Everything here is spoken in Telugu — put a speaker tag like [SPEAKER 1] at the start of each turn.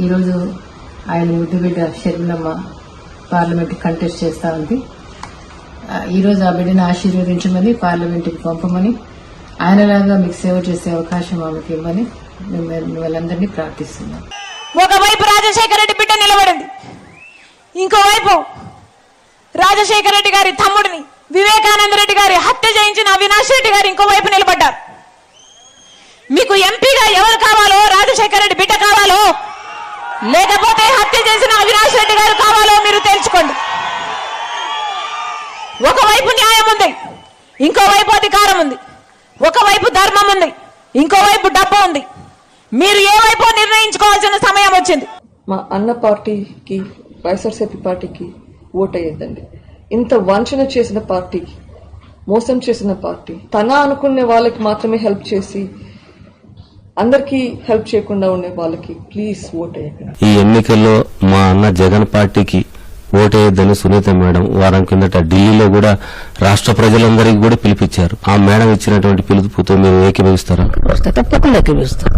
[SPEAKER 1] ఈరోజు ఆయన ముద్దుబిడ్డ షర్మిలమ్మ పార్లమెంట్ కంటెస్ట్ చేస్తా ఉంది. ఈరోజు ఆ బిడ్డను ఆశీర్వదించమని పార్లమెంటుకి పంపమని ఆయనలాగా మీకు సేవ చేసే అవకాశం ఆమెకి ఇవ్వమని మిమ్మల్ని ప్రార్థిస్తున్నాం.
[SPEAKER 2] ఒకవైపు రాజశేఖర రెడ్డి బిడ్డ నిలబడింది ఇంకోవైపు రాజశేఖర రెడ్డి గారి తమ్ముడిని వివేకానంద రెడ్డి గారి హత్య చేయించిన అవినాష్ రెడ్డి గారు ఇంకోవైపు నిలబడ్డారు. మీకు ఎంపీ ఎవరు కావాలో రాజశేఖర రెడ్డి బిడ్డ కావాలో లేకపోతే హత్య చేసిన అవినాష్ రెడ్డి గారు కావాలో మీరు తెలుసుకోండి. ఒకవైపు న్యాయం ఉంది ఇంకోవైపు అధికారం ఉంది ఒకవైపు ధర్మం ఉంది ఇంకోవైపు డబ్బు ఉంది. మీరు ఏ వైపు నిర్ణయించుకోవాల్సిన సమయం వచ్చింది?
[SPEAKER 3] మా అన్న పార్టీకి వైఎస్ఆర్సీపీ పార్టీకి ఓటయ్యేదండి ఇంత వంచన చేసిన పార్టీకి మోసం చేసిన పార్టీ తన అనుకునే వాళ్ళకి మాత్రమే హెల్ప్ చేసి అందరికీ హెల్ప్ చేయకుండా ఉండే వాళ్ళకి ప్లీజ్ ఓట్ వేయకండి
[SPEAKER 4] ఈ ఎన్నికల్లో మా అన్న జగన్ పార్టీకి ఓటేయద్దని సునీత మేడం వారం కిందట ఢిల్లీలో కూడా రాష్ట్ర ప్రజలందరికీ కూడా పిలిపించారు. ఆ మేడం ఇచ్చినటువంటి పిలుపుతో మీరు ఏకీభవిస్తారా?
[SPEAKER 5] వస్తే తప్పకుండా ఎక్కిపిస్తాం